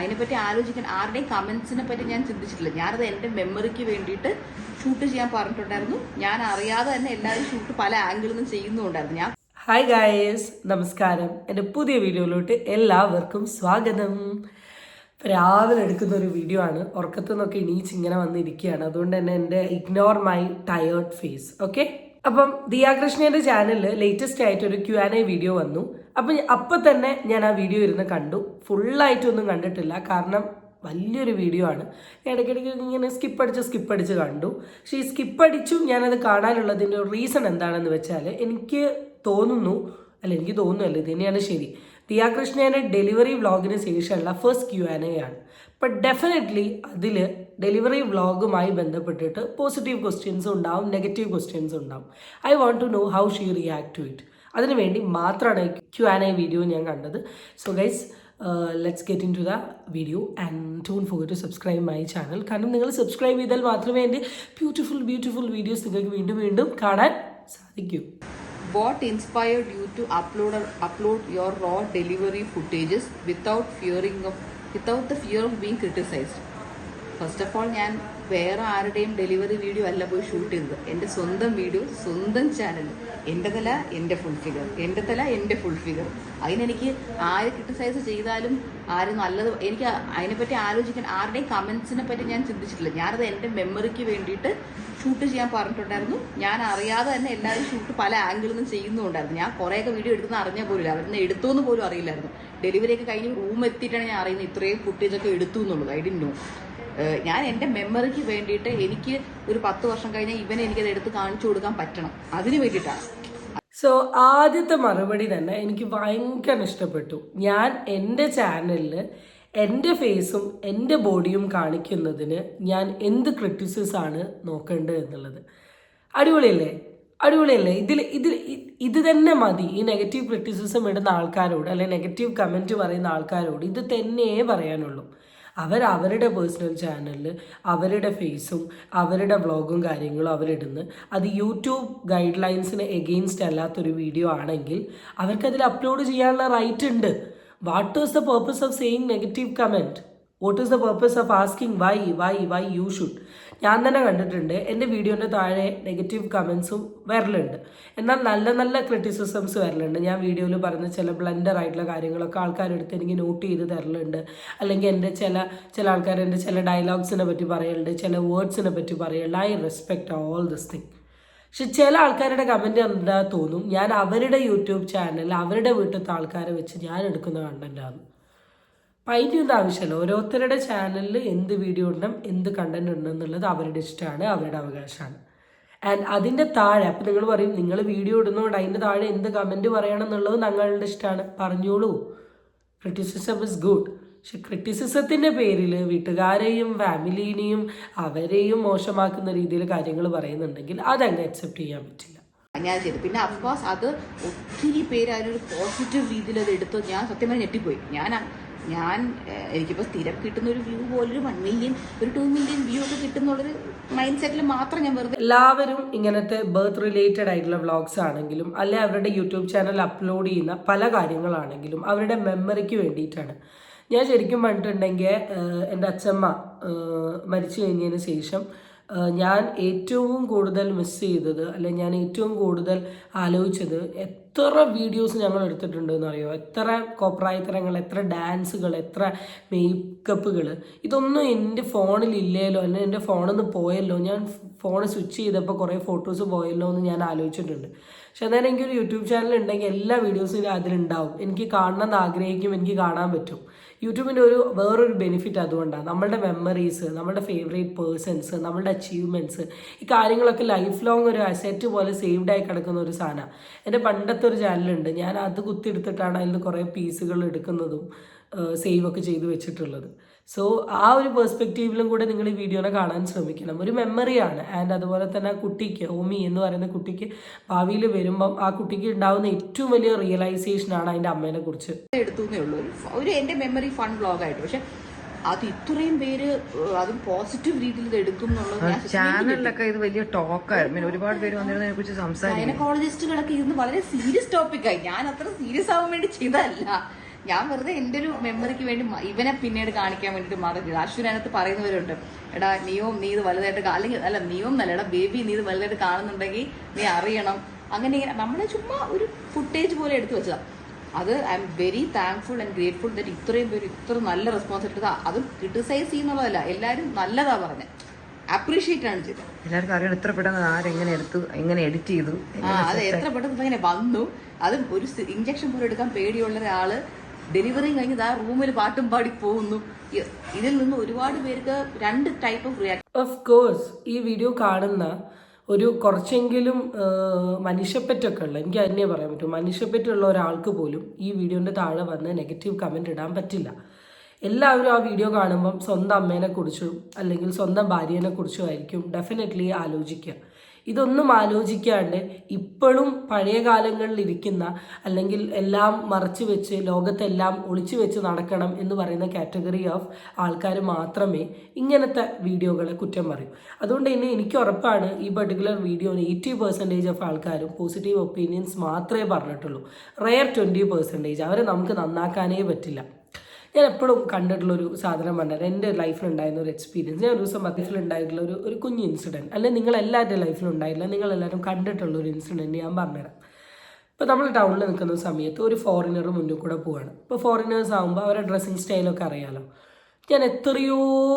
അതിനെപ്പറ്റി ആലോചിക്കാൻ ആരുടെയും കമന്റ്സിനെ പറ്റി ഞാൻ ചിന്തിച്ചിട്ടില്ല. ഞാനത് എന്റെ മെമ്മറിക്ക് വേണ്ടിയിട്ട് ഷൂട്ട് ചെയ്യാൻ പറഞ്ഞിട്ടുണ്ടായിരുന്നു. ഞാൻ അറിയാതെ തന്നെ എല്ലാവരും ഷൂട്ട് പല ആംഗിളിൽ നിന്നും ചെയ്യുന്നുണ്ടായിരുന്നു ഞാൻ ഹായ് ഗായേഴ്സ് നമസ്കാരം. എന്റെ പുതിയ വീഡിയോയിലോട്ട് എല്ലാവർക്കും സ്വാഗതം. രാവിലെ എടുക്കുന്ന ഒരു വീഡിയോ ആണ്. ഉറക്കത്തു നിന്നൊക്കെ എണീച്ച് ഇങ്ങനെ വന്നിരിക്കുകയാണ്. അതുകൊണ്ട് തന്നെ എന്റെ ignore my tired face okay അപ്പം ദിയാകൃഷ്ണന്റെ ചാനലിൽ ലേറ്റസ്റ്റ് ആയിട്ട് ഒരു ക്യു ആൻ ഐ വീഡിയോ വന്നു. അപ്പം അപ്പം തന്നെ ഞാൻ ആ വീഡിയോ ഇരുന്ന് കണ്ടു. ഫുള്ളായിട്ടൊന്നും കണ്ടിട്ടില്ല. കാരണം വലിയൊരു വീഡിയോ ആണ്. ഇടയ്ക്കിടയ്ക്ക് ഇങ്ങനെ സ്കിപ്പ് അടിച്ച് സ്കിപ്പ് കണ്ടു. പക്ഷേ ഈ സ്കിപ്പ് അടിച്ചു ഞാനത് കാണാനുള്ളതിന്റെ റീസൺ എന്താണെന്ന് വെച്ചാൽ എനിക്ക് തോന്നുന്നു അല്ല എനിക്ക് തോന്നുന്നല്ല ഇത് തന്നെയാണ് ശരി. ദിയാകൃഷ്ണയുടെ ഡെലിവറി വ്ളോഗിന് ശേഷമുള്ള ഫസ്റ്റ് ക്യു ആൻ എ ആണ്. അപ്പം ഡെഫിനറ്റ്ലി അതിൽ ഡെലിവറി വ്ളോഗുമായി ബന്ധപ്പെട്ടിട്ട് പോസിറ്റീവ് ക്വസ്റ്റ്യൻസും ഉണ്ടാവും നെഗറ്റീവ് ക്വസ്റ്റ്യൻസും ഉണ്ടാവും. I want to know how she react to it അതിനുവേണ്ടി മാത്രമാണ് ക്യു ആൻ ഐ വീഡിയോ ഞാൻ കണ്ടത്. So guys let's get into the video and don't forget to subscribe my channel കാരണം നിങ്ങൾ സബ്സ്ക്രൈബ് ചെയ്താൽ മാത്രമേ എന്റെ ബ്യൂട്ടിഫുൾ ബ്യൂട്ടിഫുൾ വീഡിയോസ് നിങ്ങൾക്ക് വീണ്ടും വീണ്ടും കാണാൻ സാധിക്കൂ. What inspired you to upload upload your raw delivery footages without fearing of without the fear of being criticized? First of all ഞാൻ വേറെ ആരുടെയും ഡെലിവറി വീഡിയോ അല്ല പോയി ഷൂട്ട് ചെയ്തത് എന്റെ സ്വന്തം വീഡിയോ സ്വന്തം ചാനൽ എന്റെ തല എന്റെ ഫുൾ ഫിഗർ എന്റെ തല എന്റെ ഫുൾ ഫിഗർ അതിനെനിക്ക് ആര് ക്രിട്ടിസൈസ് ചെയ്താലും ആര് നല്ലത് എനിക്ക് അതിനെപ്പറ്റി ആലോചിക്കാൻ ആരുടെയും കമൻസിനെ പറ്റി ഞാൻ ചിന്തിച്ചിട്ടില്ല. ഞാനത് എന്റെ മെമ്മറിക്ക് വേണ്ടിയിട്ട് ഷൂട്ട് ചെയ്യാൻ പറഞ്ഞിട്ടുണ്ടായിരുന്നു. ഞാൻ അറിയാതെ തന്നെ എല്ലാവരും ഷൂട്ട് പല ആംഗിളിൽ നിന്നും ചെയ്യുന്നുണ്ടായിരുന്നു ഞാൻ കുറേയൊക്കെ വീഡിയോ എടുക്കുന്ന അറിഞ്ഞാൽ പോലും എടുത്തു എടുത്തോന്ന് പോലും അറിയില്ലായിരുന്നു. ഡെലിവറി ഒക്കെ കഴിഞ്ഞ് റൂം എത്തിയിട്ടാണ് ഞാൻ അറിയുന്നത്. ഇത്രയും ഫുട്ടേജ് ഒക്കെ എടുത്തു എന്നുള്ളത്. ഐ ഡിൻ നോ ഞാൻ എന്റെ മെമ്മറിക്ക് വേണ്ടിയിട്ട് എനിക്ക് ഒരു പത്ത് വർഷം കഴിഞ്ഞാൽ ഇവനെ എനിക്കത് എടുത്ത് കാണിച്ചു കൊടുക്കാൻ പറ്റണം. അതിന് വേണ്ടിയിട്ടാണ്. സോ ആദ്യത്തെ മറുപടി തന്നെ എനിക്ക് ഭയങ്കര ഇഷ്ടപ്പെട്ടു. ഞാൻ എന്റെ ചാനലിൽ എന്റെ ഫേസും എന്റെ ബോഡിയും കാണിക്കുന്നതിന് ഞാൻ എന്ത് ക്രിറ്റിസിസ് ആണ് നോക്കേണ്ടത് എന്നുള്ളത്. അടിപൊളിയല്ലേ? അടിപൊളിയല്ലേ? ഇതിൽ ഇതിൽ ഇത് തന്നെ മതി. ഈ നെഗറ്റീവ് ക്രിറ്റിസിസം ഇടുന്ന ആൾക്കാരോട് അല്ലെങ്കിൽ നെഗറ്റീവ് കമന്റ് പറയുന്ന ആൾക്കാരോട് ഇത് തന്നെയേ പറയാനുള്ളൂ. അവർ അവരുടെ പേഴ്സണൽ ചാനലിൽ അവരുടെ ഫേസും അവരുടെ വ്ളോഗും കാര്യങ്ങളും അവരിടുന്ന് അത് യൂട്യൂബ് ഗൈഡ് ലൈൻസിന് എഗെയിൻസ്റ്റ് അല്ലാത്തൊരു വീഡിയോ ആണെങ്കിൽ അവർക്കതിൽ അപ്ലോഡ് ചെയ്യാനുള്ള റൈറ്റ് ഉണ്ട്. What is the purpose of saying negative comment what is the purpose of asking why why why you should ഞാൻ തന്നെ കണ്ടിട്ടുണ്ട്. എന്റെ വീഡിയോന്റെ താഴെ നെഗറ്റീവ് കമൻസും വരലുണ്ട്. എന്നാൽ നല്ല നല്ല ക്രിറ്റിസിസംസ് വരലുണ്ട്. ഞാൻ വീഡിയോയിൽ പറഞ്ഞ ചില ബ്ലണ്ടർ ആയിട്ടുള്ള കാര്യങ്ങളൊക്കെ ആൾക്കാരെടുത്ത് എനിക്ക് നോട്ട് ചെയ്ത് തരലുണ്ട്. അല്ലെങ്കിൽ എന്റെ ചില ചില ആൾക്കാർ എന്റെ ചില ഡയലോഗ്സിനെ പറ്റി പറയലുണ്ട്. ചില വേർഡ്സിനെ പറ്റി പറയലുണ്ട്. I respect all this thing പക്ഷെ ചില ആൾക്കാരുടെ കമന്റ് എന്താ തോന്നും? ഞാൻ അവരുടെ യൂട്യൂബ് ചാനൽ അവരുടെ വീട്ടിലത്തെ ആൾക്കാരെ വെച്ച് ഞാൻ എടുക്കുന്ന കണ്ടന്റാണ് അപ്പം ആവശ്യമല്ല. ഓരോരുത്തരുടെ ചാനലിൽ എന്ത് വീഡിയോ ഇടണം എന്ത് കണ്ടന്റ് ഇടണം എന്നുള്ളത് അവരുടെ ഇഷ്ടമാണ് അവരുടെ അവകാശമാണ്. ആൻഡ് അതിന്റെ താഴെ അപ്പം നിങ്ങൾ പറയും നിങ്ങൾ വീഡിയോ ഇടുന്നതുകൊണ്ട് അതിന്റെ താഴെ എന്ത് കമന്റ് പറയണം എന്നുള്ളത് ഞങ്ങളുടെ ഇഷ്ടമാണ്. പറഞ്ഞോളൂ. ക്രിറ്റിസിസം ഇസ് ഗുഡ് പക്ഷെ ക്രിറ്റിസിസത്തിന്റെ പേരിൽ വീട്ടുകാരെയും ഫാമിലീനെയും അവരെയും മോശമാക്കുന്ന രീതിയിൽ കാര്യങ്ങൾ പറയുന്നുണ്ടെങ്കിൽ അതങ്ങ് അക്സെപ്റ്റ് ചെയ്യാൻ പറ്റില്ല. ഞാൻ ചെയ്തു. പിന്നെ അഫ്കോഴ്സ് അത് ഒത്തിരി പേര് അതിനൊരു പോസിറ്റീവ് രീതിയിൽ അത് എടുത്തു. ഞാൻ സത്യം പറഞ്ഞാൽ ഞെട്ടിപ്പോയി. ഞാൻ ഞാൻ എനിക്കിപ്പോൾ സ്ഥിരം കിട്ടുന്ന ഒരു വ്യൂ പോലെ ഒരു വൺ മില്യൺ ഒരു ടു മില്യൺ വ്യൂ ഒക്കെ കിട്ടുന്നുള്ളൊരു മൈൻഡ് സെറ്റിൽ മാത്രം ഞാൻ വെറുതെ എല്ലാവരും ഇങ്ങനത്തെ ബർത്ത് റിലേറ്റഡ് ആയിട്ടുള്ള വ്ളോഗ്സ് ആണെങ്കിലും അല്ലെ അവരുടെ യൂട്യൂബ് ചാനൽ അപ്ലോഡ് ചെയ്യുന്ന പല കാര്യങ്ങളാണെങ്കിലും അവരുടെ മെമ്മറിക്ക് വേണ്ടിയിട്ടാണ്. ഞാൻ ശരിക്കും പറഞ്ഞിട്ടുണ്ടെങ്കിൽ എന്റെ അച്ഛമ്മ മരിച്ചു കഴിഞ്ഞതിന് ശേഷം ഞാൻ ഏറ്റവും കൂടുതൽ മിസ് ചെയ്തത് അല്ലെ ഞാൻ ഏറ്റവും കൂടുതൽ ആലോചിച്ചത് എത്ര വീഡിയോസ് ഞങ്ങൾ എടുത്തിട്ടുണ്ട് എന്നറിയോ എത്ര കോപ്രായത്തരങ്ങൾ എത്ര ഡാൻസുകൾ എത്ര മേക്കപ്പുകൾ ഇതൊന്നും എന്റെ ഫോണിൽ ഇല്ലല്ലോ അല്ലെങ്കിൽ എന്റെ ഫോണിൽ നിന്ന് പോയല്ലോ? ഞാൻ ഫോൺ സ്വിച്ച് ചെയ്തപ്പോൾ കുറേ ഫോട്ടോസ് പോയല്ലോ എന്ന് ഞാൻ ആലോചിച്ചിട്ടുണ്ട്. പക്ഷെ അന്നേരം എനിക്കൊരു യൂട്യൂബ് ചാനൽ ഉണ്ടെങ്കിൽ എല്ലാ വീഡിയോസും അതിലുണ്ടാവും. എനിക്ക് കാണണം എന്ന് ആഗ്രഹിക്കും എനിക്ക് കാണാൻ പറ്റും. യൂട്യൂബിന്റെ ഒരു വേറൊരു ബെനിഫിറ്റ് അതുകൊണ്ടാണ്. നമ്മളുടെ മെമ്മറീസ് നമ്മളുടെ ഫേവറേറ്റ് പേഴ്സൺസ് നമ്മളുടെ അച്ചീവ്മെന്റ്സ് ഈ കാര്യങ്ങളൊക്കെ ലൈഫ് ലോങ് ഒരു അസെറ്റ് പോലെ സേവ്ഡ് ആയി കിടക്കുന്ന ഒരു സാധനമാണ് എന്റെ പണ്ടത്തെ ഒരു ചാനലുണ്ട് ഞാൻ അത് കുത്തിയെടുത്തിട്ടാണ് അതിൽ കുറേ പീസുകൾ എടുക്കുന്നതും സേവ് ഒക്കെ ചെയ്ത് വെച്ചിട്ടുള്ളത്. സോ ആ ഒരു പെർസ്പെക്റ്റീവിലും കൂടെ നിങ്ങൾ ഈ വീഡിയോനെ കാണാൻ ശ്രമിക്കണം. ഒരു മെമ്മറിയാണ് ആൻഡ് അതുപോലെ തന്നെ ആ കുട്ടിക്ക് ഓമി എന്ന് പറയുന്ന കുട്ടിക്ക് ഭാവിയിൽ വരുമ്പം ആ കുട്ടിക്ക് ഉണ്ടാവുന്ന ഏറ്റവും വലിയ റിയലൈസേഷനാണ് അതിന്റെ അമ്മേനെ കുറിച്ച്. എടുത്തു ഉള്ളൂ. ഒരു എന്റെ എന്റെ മെമ്മറി ഫൺ ബ്ലോഗായിട്ട് പക്ഷെ അത് ഇത്രയും പേര് അതും പോസിറ്റീവ് രീതിയിൽ ഇത് എടുക്കും എന്നുള്ളത് ഞാൻ ചാനലിലൊക്കെ ഇത് വലിയ ടോക്കായിരുന്നു ഒരുപാട് പേര് വന്നിരുന്നതിനെ കുറിച്ച് സംസാരിക്കും ഗൈനക്കോളജിസ്റ്റുകളൊക്കെ ഇരുന്ന് വളരെ സീരിയസ് ടോപ്പിക്കായി ഞാൻ അത്ര സീരിയസ് ആവാൻ വേണ്ടി ചെയ്തതല്ല. ഞാൻ വെറുതെ എന്റെ ഒരു മെമ്മറിക്ക് വേണ്ടി ഇവനെ പിന്നീട് കാണിക്കാൻ വേണ്ടിട്ട് മാത്രം ചെയ്തു അശ്വിൻ അതിനകത്ത് പറയുന്നവരുണ്ട് എടാ നീയും നീ ഇത് വലുതായിട്ട് അല്ലെങ്കിൽ അല്ല നീയും നല്ല എടാ ബേബി നീ ഇത് വലുതായിട്ട് കാണുന്നുണ്ടെങ്കിൽ നീ അറിയണം. അങ്ങനെ ഇങ്ങനെ നമ്മളെ ചുമ്മാ ഒരു ഫുട്ടേജ് പോലെ എടുത്തു വെച്ചതാ. അത് I'm very thankful and grateful that ഇത്രയും പേര് ഇത്ര നല്ല റെസ്പോൺസ് എടുത്തത്. അതും ക്രിട്ടിസൈസ് ചെയ്യുന്നുള്ളതല്ല എല്ലാവരും നല്ലതാ പറഞ്ഞത് അപ്രീഷിയേറ്റ് ആണ് ചെയ്തത്. എല്ലാവർക്കും അറിയണം എത്ര പെട്ടെന്ന് ആരെങ്ങനെ എടുത്തു എങ്ങനെ എഡിറ്റ് ചെയ്തു ആ അത് എത്ര പെട്ടെന്ന് ഇങ്ങനെ വന്നു. അത് ഒരു ഇഞ്ചക്ഷൻ പോലും എടുക്കാൻ പേടിയുള്ള ഒരാൾ ഡെലിവറി കഴിഞ്ഞത് ആ റൂമിൽ പാട്ടും പാടി പോകുന്നു. ഇതിൽ നിന്ന് ഒരുപാട് പേർക്ക് രണ്ട് type of react of course ഈ വീഡിയോ കാണുന്ന ഒരു കുറച്ചെങ്കിലും മനുഷ്യപ്പറ്റൊക്കെ ഉള്ള എനിക്ക് അതിനെ പറയാൻ പറ്റും മനുഷ്യപ്പറ്റുള്ള ഒരാൾക്ക് പോലും ഈ വീഡിയോന്റെ താഴെ വന്ന് നെഗറ്റീവ് കമന്റ് ഇടാൻ പറ്റില്ല. എല്ലാവരും ആ വീഡിയോ കാണുമ്പം സ്വന്തം അമ്മേനെക്കുറിച്ചും അല്ലെങ്കിൽ സ്വന്തം ഭാര്യേനെക്കുറിച്ചും ആയിരിക്കും ഡെഫിനറ്റ്ലി ആലോചിക്കുക. ഇതൊന്നും ആലോചിക്കാണ്ട് ഇപ്പോഴും പഴയ കാലങ്ങളിൽ ഇരിക്കുന്ന അല്ലെങ്കിൽ എല്ലാം മറച്ചു വെച്ച് ലോകത്തെല്ലാം ഒളിച്ചു വെച്ച് നടക്കണം എന്ന് പറയുന്ന കാറ്റഗറി ഓഫ് ആൾക്കാർ മാത്രമേ ഇങ്ങനത്തെ വീഡിയോകളെ കുറ്റം പറയൂ. അതുകൊണ്ട് തന്നെ എനിക്ക് ഉറപ്പാണ് ഈ പർട്ടിക്കുലർ വീഡിയോന് എയ്റ്റി പെർസെന്റേജ് ഓഫ് ആൾക്കാരും പോസിറ്റീവ് ഒപ്പീനിയൻസ് മാത്രമേ പറഞ്ഞിട്ടുള്ളൂ. റെയർ ട്വന്റി പെർസെന്റേജ് അവരെ നമുക്ക് നന്നാക്കാനേ പറ്റില്ല. ഞാൻ എപ്പോഴും കണ്ടിട്ടുള്ളൊരു സാധനം പറഞ്ഞാൽ എന്റെ ലൈഫിലുണ്ടായിരുന്ന ഒരു എക്സ്പീരിയൻസ് ഞാൻ ഒരു ദിവസം മധ്യത്തിൽ ഉണ്ടായിട്ടുള്ള ഒരു ഒരു കുഞ്ഞ് ഇൻസിഡന്റ് അല്ലെങ്കിൽ നിങ്ങളെല്ലാവരുടെ ലൈഫിലുണ്ടായില്ല നിങ്ങളെല്ലാവരും കണ്ടിട്ടുള്ള ഒരു ഇൻസിഡന്റ് ഞാൻ പറഞ്ഞുതരാം. ഇപ്പോൾ നമ്മൾ ടൗണിൽ നിൽക്കുന്ന സമയത്ത് ഒരു ഫോറിനർ മുന്നിൽ കൂടെ പോവാണ്. ഇപ്പോൾ ഫോറിനേഴ്സ് ആകുമ്പോൾ അവരുടെ ഡ്രസ്സിങ് സ്റ്റൈലൊക്കെ അറിയാലോ. ഞാൻ എത്രയോ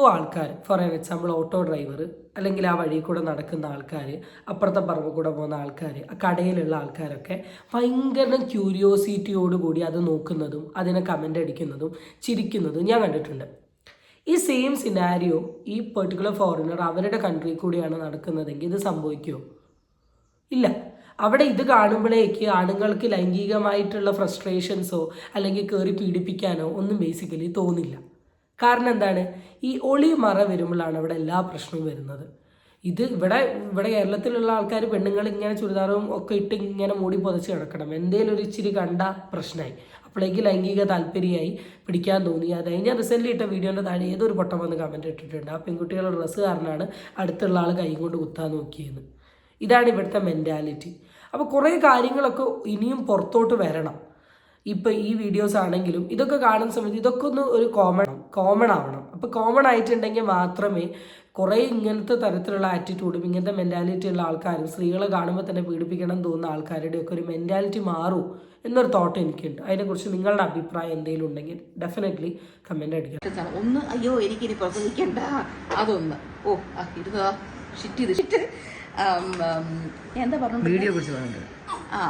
ആൾക്കാർ for an example auto driver അല്ലെങ്കിൽ ആ വഴി കൂടെ നടക്കുന്ന ആൾക്കാർ അപ്പുറത്തെ പറമ്പ് കൂടെ പോകുന്ന ആൾക്കാർ ആ കടയിലുള്ള ആൾക്കാരൊക്കെ ഭയങ്കര ക്യൂരിയോസിറ്റിയോട് കൂടി അത് നോക്കുന്നതും അതിനെ കമന്റ് അടിക്കുന്നതും ചിരിക്കുന്നതും ഞാൻ കണ്ടിട്ടുണ്ട്. ഈ സെയിം സിനാരിയോ ഈ പെർട്ടിക്കുലർ ഫോറിനർ അവരുടെ കൺട്രി കൂടിയാണ് നടക്കുന്നതെങ്കിൽ ഇത് സംഭവിക്കുമോ ഇല്ല. അവിടെ ഇത് കാണുമ്പോഴേക്ക് ആണുങ്ങൾക്ക് ലൈംഗികമായിട്ടുള്ള ഫ്രസ്ട്രേഷൻസോ അല്ലെങ്കിൽ കയറി പീഡിപ്പിക്കാനോ ഒന്നും ബേസിക്കലി തോന്നില്ല. കാരണം എന്താണ്? ഈ ഒളി മറ വരുമ്പോഴാണ് ഇവിടെ എല്ലാ പ്രശ്നവും വരുന്നത്. ഇത് ഇവിടെ ഇവിടെ കേരളത്തിലുള്ള ആൾക്കാർ പെണ്ണുങ്ങൾ ഇങ്ങനെ ചുരിദാറും ഒക്കെ ഇട്ട് ഇങ്ങനെ മൂടി പുതച്ച് കിടക്കണം. എന്തേലും ഒരു ഇച്ചിരി കണ്ട പ്രശ്നമായി അപ്പോഴേക്ക് ലൈംഗിക താല്പര്യമായി പിടിക്കാൻ തോന്നി. അത് ഞാൻ റിസെന്റ്ലി ഇട്ട വീഡിയോന്റെ താഴെ ഏതൊരു പൊട്ടം വന്ന് കമന്റ് ഇട്ടിട്ടുണ്ട്. ആ പെൺകുട്ടികളുടെ ഡ്രസ്സ് കാരണമാണ് അടുത്തുള്ള ആൾ കൈ കൊണ്ട് കുത്താൻ നോക്കിയത് ഇതാണ് ഇവിടുത്തെ മെന്റാലിറ്റി അപ്പോൾ കുറേ കാര്യങ്ങളൊക്കെ ഇനിയും പുറത്തോട്ട് വരണം. ഇപ്പം ഈ വീഡിയോസ് ആണെങ്കിലും ഇതൊക്കെ കാണുന്ന സമയത്ത് ഇതൊക്കെ ഒന്ന് ഒരു കോമൺ കോമൺ ആവണം. അപ്പോൾ കോമൺ ആയിട്ടുണ്ടെങ്കിൽ മാത്രമേ കുറേ ഇങ്ങനത്തെ തരത്തിലുള്ള ആറ്റിറ്റ്യൂഡും ഇങ്ങനത്തെ മെന്റാലിറ്റി ഉള്ള ആൾക്കാരും സ്ത്രീകളെ കാണുമ്പോൾ തന്നെ പീഡിപ്പിക്കണം എന്ന് തോന്നുന്ന ആൾക്കാരുടെ ഒക്കെ ഒരു മെന്റാലിറ്റി മാറൂ എന്നൊരു തോട്ട് എനിക്കുണ്ട്. അതിനെക്കുറിച്ച് നിങ്ങളുടെ അഭിപ്രായം എന്തെങ്കിലും ഉണ്ടെങ്കിൽ ഡെഫിനറ്റ്ലി കമന്റ് അടിക്കുക ഒന്ന് അയ്യോ എനിക്കിനി പ്രസവിക്കണ്ട അതൊന്ന്. ഓ ഇരുതാ ഷിറ്റ് ഇത് ഷിറ്റ് എന്താ പറഞ്ഞു വീഡിയോ കുറിച്ച് പറഞ്ഞത് ആ.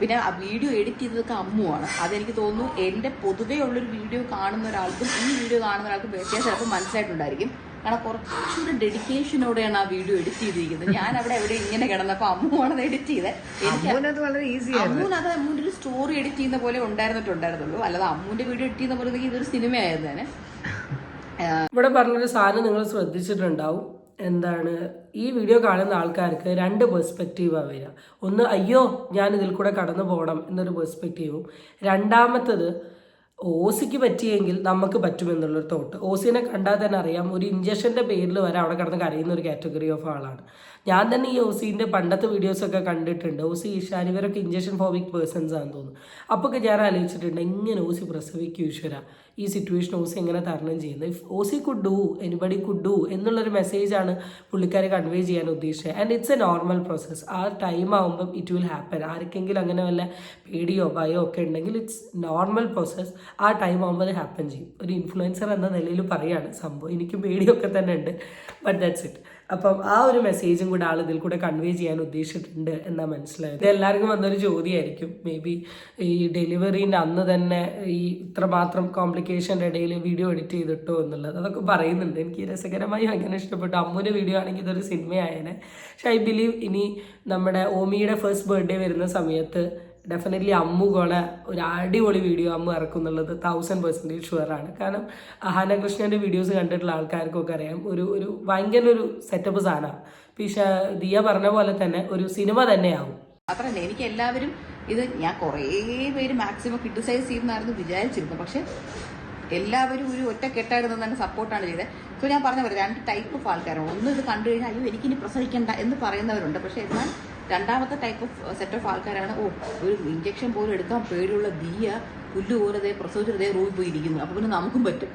പിന്നെ ആ വീഡിയോ എഡിറ്റ് ചെയ്തതൊക്കെ അമ്മുവാണ്. അതെനിക്ക് തോന്നുന്നു എന്റെ പൊതുവേ ഉള്ളൊരു വീഡിയോ കാണുന്ന ഒരാൾക്കും ഈ വീഡിയോ കാണുന്ന ഒരാൾക്കും വ്യത്യാസം ചിലപ്പോൾ മനസ്സിലായിട്ടുണ്ടായിരിക്കും. കാരണം കുറച്ചുകൂടെ ഡെഡിക്കേഷനോടെയാണ് ആ വീഡിയോ എഡിറ്റ് ചെയ്തിരിക്കുന്നത്. ഞാൻ അവിടെ എവിടെ ഇങ്ങനെ കിടന്നപ്പോൾ അമ്മുവാണ് എഡിറ്റ് ചെയ്തത് വളരെ ഈസി അമ്മൂന് അത് അമ്മൂന്റെ ഒരു സ്റ്റോറി എഡിറ്റ് ചെയ്യുന്ന പോലെ ഉണ്ടായിരുന്നിട്ടുണ്ടായിരുന്നുള്ളൂ. അല്ലാതെ അമ്മൂന്റെ വീഡിയോ എഡിറ്റ് ചെയ്യുന്ന പോലെ ഇതൊരു സിനിമയായിരുന്നു തന്നെ. ഇവിടെ പറഞ്ഞൊരു സാധനം നിങ്ങൾ ശ്രദ്ധിച്ചിട്ടുണ്ടാവും. എന്താണ് ഈ വീഡിയോ കാണുന്ന ആൾക്കാർക്ക് രണ്ട് പെർസ്പെക്റ്റീവാണ് വരിക ഒന്ന് അയ്യോ ഞാൻ ഇതിൽ കൂടെ കടന്നു പോകണം എന്നൊരു പെർസ്പെക്റ്റീവും രണ്ടാമത്തത് ഓസിക്ക് പറ്റിയെങ്കിൽ നമുക്ക് പറ്റുമെന്നുള്ളൊരു തോട്ട് ഓസിനെ കണ്ടാൽ തന്നെ അറിയാം ഒരു ഇഞ്ചക്ഷന്റെ പേരിൽ വരെ അവിടെ കിടന്ന് കരയുന്ന ഒരു കാറ്റഗറി ഓഫ് ആളാണ്. ഞാൻ തന്നെ ഈ ഓസീന്റെ പണ്ടത്തെ വീഡിയോസൊക്കെ കണ്ടിട്ടുണ്ട്. ഓസി ഈശാൻ ഇവരൊക്കെ ഇഞ്ചക്ഷൻ ഫോബിക് പേഴ്സൺസ് ആണെന്ന് തോന്നുന്നു. അപ്പോൾ ഒക്കെ ഞാൻ ആലോചിച്ചിട്ടുണ്ട് എങ്ങനെ ഓസി പ്രസവിക്കും ഈശ്വര? ഈ സിറ്റുവേഷൻ ഓസി എങ്ങനെ തരണം ചെയ്യുന്നത് if Ozy could do anybody could do എന്നുള്ളൊരു മെസ്സേജാണ് പുള്ളിക്കാരെ കൺവേ ചെയ്യാൻ ഉദ്ദേശിച്ചത്. And it's a normal process ആ ടൈം ആകുമ്പം ഇറ്റ് വിൽ ഹാപ്പൻ ആർക്കെങ്കിലും അങ്ങനെ വല്ല പേടിയോ ഭയോ ഒക്കെ ഉണ്ടെങ്കിൽ ഇറ്റ്സ് നോർമൽ പ്രോസസ്സ് ആ ടൈം ആകുമ്പോൾ അത് ഹാപ്പൻ ചെയ്യും. ഒരു ഇൻഫ്ലുവൻസർ എന്ന നിലയിൽ പറയാണ് സംഭവം. എനിക്കും പേടിയൊക്കെ തന്നെ ഉണ്ട്. ബട്ട് ദാറ്റ്സ് ഇറ്റ് അപ്പം ആ ഒരു മെസ്സേജും കൂടെ ആൾ ഇതിൽ കൂടെ കൺവേ ചെയ്യാൻ ഉദ്ദേശിച്ചിട്ടുണ്ട് എന്നാ മനസ്സിലായത്. ഇത് എല്ലാവർക്കും വന്നൊരു ചോദ്യമായിരിക്കും. മേ ബി ഈ ഡെലിവറീന്റെ അന്ന് തന്നെ ഈ ഇത്രമാത്രം കോംപ്ലിക്കേഷന്റെ ഇടയിൽ വീഡിയോ എഡിറ്റ് ചെയ്തിട്ടോ എന്നുള്ളത് അതൊക്കെ പറയുന്നുണ്ട്. എനിക്ക് രസകരമായി ഭയങ്കര ഇഷ്ടപ്പെട്ടു. അമ്മുവിന്റെ വീഡിയോ ആണെങ്കിൽ ഇതൊരു സിനിമയായേനെ പക്ഷെ ഐ ബിലീവ് ഇനി നമ്മുടെ ഓമിയുടെ ഫസ്റ്റ് ബർത്ത്ഡേ വരുന്ന സമയത്ത് ഡെഫിനറ്റ്ലി അമ്മുകളെ ഒരു അടിപൊളി വീഡിയോ അമ്മ ഇറക്കും എന്നുള്ളത് തൗസൻഡ് പെർസെന്റേജ് ഷുവറാണ് കാരണം ഹനകൃഷ്ണന്റെ വീഡിയോസ് കണ്ടിട്ടുള്ള ആൾക്കാർക്കൊക്കെ അറിയാം ഒരു ഒരു ഭയങ്കര ഒരു സെറ്റപ്പ് സാധനമാണ് പക്ഷേ ദിയ പറഞ്ഞ പോലെ തന്നെ ഒരു സിനിമ തന്നെയാവും. അത്രല്ല എനിക്ക് എല്ലാവരും ഇത് ഞാൻ കുറേ പേര് മാക്സിമം ക്രിട്ടിസൈസ് ചെയ്യുന്നതായിരുന്നു വിചാരിച്ചിരുന്നു പക്ഷെ എല്ലാവരും ഒരു ഒറ്റ കെട്ടായിരുന്നു തന്നെ സപ്പോർട്ടാണ് ചെയ്തത്. സോ ഞാൻ പറഞ്ഞ പോലെ രണ്ട് ടൈപ്പ് ഓഫ് ആൾക്കാരാണ്. ഒന്ന് ഇത് കണ്ടു കഴിഞ്ഞാൽ അയ്യോ എനിക്കിനി പ്രസവിക്കണ്ട എന്ന് പറയുന്നവരുണ്ട്. പക്ഷെ എന്നാൽ രണ്ടാമത്തെ ടൈപ്പ് ഓഫ് സെറ്റ് ഓഫ് ആൾക്കാരാണ് ഓ ഒരു ഇഞ്ചക്ഷൻ പോലും എടുക്കാൻ പേടിയുള്ള ദിയ പുല്ല് പോലെ അതേ പ്രസവിച്ചിട്ട് അതേ റൂമിൽ പോയി ഇരിക്കുന്നു. അപ്പോൾ പിന്നെ നമുക്കും പറ്റും.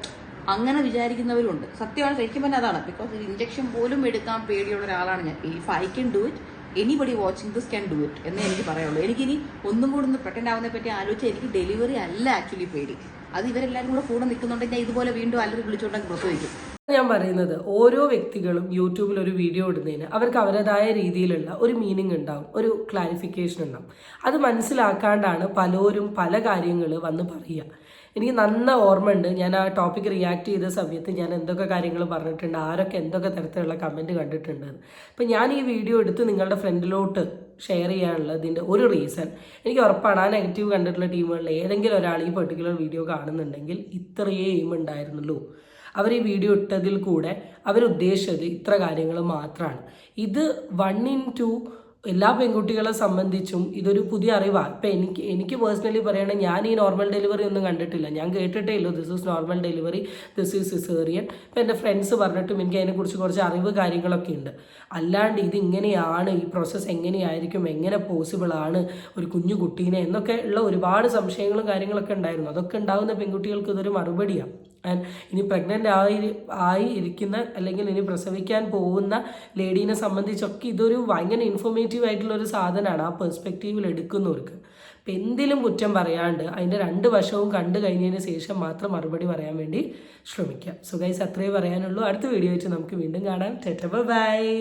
അങ്ങനെ വിചാരിക്കുന്നവരുണ്ട്. സത്യമാണ് ശരിക്കും പറഞ്ഞാൽ അതാണ്. ബിക്കോസ് ഒരു ഇഞ്ചക്ഷൻ പോലും എടുക്കാൻ പേടിയുള്ള ഒരാളാണ് ഞാൻ. If I can do it anybody watching this can do it എന്നേ എനിക്ക് പറയുള്ളൂ എനിക്കിനി ഒന്നും കൂടെ ഒന്ന് പ്രഗ്നന്റ് ആവുന്നതിനെ പറ്റി ആലോചിച്ച് എനിക്ക് ഡെലിവറി അല്ല ആക്ച്വലി പേടി. അത് ഇവരെല്ലാവരും കൂടെ കൂടെ നിൽക്കുന്നുണ്ടെങ്കിൽ ഞാൻ ഇതുപോലെ വീണ്ടും അല്ലെങ്കിൽ വിളിച്ചുകൊണ്ടെങ്കിൽ പ്രസവിക്കും. ഞാൻ പറയുന്നത് ഓരോ വ്യക്തികളും യൂട്യൂബിൽ ഒരു വീഡിയോ ഇടുന്നതിന് അവർക്ക് അവരുടേതായ രീതിയിലുള്ള ഒരു മീനിങ് ഉണ്ടാവും ഒരു ക്ലാരിഫിക്കേഷൻ ഉണ്ടാവും. അത് മനസ്സിലാക്കാണ്ടാണ് പലരും പല കാര്യങ്ങൾ വന്ന് പറയുക. എനിക്ക് നന്ന ഓർമ്മയുണ്ട് ഞാൻ ആ ടോപ്പിക് റിയാക്ട് ചെയ്ത സമയത്ത് ഞാൻ എന്തൊക്കെ കാര്യങ്ങൾ പറഞ്ഞിട്ടുണ്ട് ആരൊക്കെ എന്തൊക്കെ തരത്തിലുള്ള കമന്റ് കണ്ടിട്ടുണ്ട് അപ്പം ഞാൻ ഈ വീഡിയോ എടുത്ത് നിങ്ങളുടെ ഫ്രണ്ടിലോട്ട് ഷെയർ ചെയ്യാനുള്ള ഇതിന്റെ ഒരു റീസൺ എനിക്ക് ഉറപ്പാണ് ആ നെഗറ്റീവ് കണ്ടിട്ടുള്ള ടീമുകളിൽ ഏതെങ്കിലും ഒരാൾ ഈ പെർട്ടിക്കുലർ വീഡിയോ കാണുന്നുണ്ടെങ്കിൽ ഇത്രയേ എയിം ഉണ്ടായിരുന്നുള്ളൂ. അവർ ഈ വീഡിയോ ഇട്ടതിൽ കൂടെ അവരുദ്ദേശിച്ചത് ഇത്ര കാര്യങ്ങൾ മാത്രമാണ് ഇത് വൺ ഇൻ ടു എല്ലാ പെൺകുട്ടികളെ സംബന്ധിച്ചും ഇതൊരു പുതിയ അറിവാണ് ഇപ്പം എനിക്ക് എനിക്ക് പേഴ്സണലി പറയുകയാണെങ്കിൽ ഞാൻ ഈ നോർമൽ ഡെലിവറി ഒന്നും കണ്ടിട്ടില്ല. ഞാൻ കേട്ടിട്ടേ ഇല്ലൂ this is normal delivery this is caesarean ഇപ്പം എന്റെ ഫ്രണ്ട്സ് പറഞ്ഞിട്ടും എനിക്ക് അതിനെക്കുറിച്ച് കുറച്ച് അറിവ് കാര്യങ്ങളൊക്കെ ഉണ്ട്. അല്ലാണ്ട് ഇത് ഇങ്ങനെയാണ് ഈ പ്രോസസ്സ് എങ്ങനെയായിരിക്കും എങ്ങനെ പോസിബിൾ ആണ് ഒരു കുഞ്ഞു കുട്ടീനെ എന്നൊക്കെ ഉള്ള ഒരുപാട് സംശയങ്ങളും കാര്യങ്ങളൊക്കെ ഉണ്ടായിരുന്നു. അതൊക്കെ ഉണ്ടാകുന്ന പെൺകുട്ടികൾക്ക് ഇതൊരു മറുപടിയാണ് ആൻഡ് ഇനി പ്രഗ്നന്റ് ആയി ആയി ഇരിക്കുന്ന അല്ലെങ്കിൽ ഇനി പ്രസവിക്കാൻ പോകുന്ന ലേഡീനെ സംബന്ധിച്ചൊക്കെ ഇതൊരു ഭയങ്കര ഇൻഫോർമേറ്റീവ് ആയിട്ടുള്ള ഒരു സാധനമാണ് ആ പെർസ്പെക്റ്റീവിൽ എടുക്കുന്നവർക്ക്. അപ്പം എന്തിലും കുറ്റം പറയാണ്ട് അതിന്റെ രണ്ട് വശവും കണ്ടു കഴിഞ്ഞതിന് ശേഷം മാത്രം മറുപടി പറയാൻ വേണ്ടി ശ്രമിക്കാം. സോ ഗൈസ് അത്രേ പറയാനുള്ളൂ. അടുത്ത വീഡിയോ വെച്ച് നമുക്ക് വീണ്ടും കാണാം. ടെറ്റ ബൈ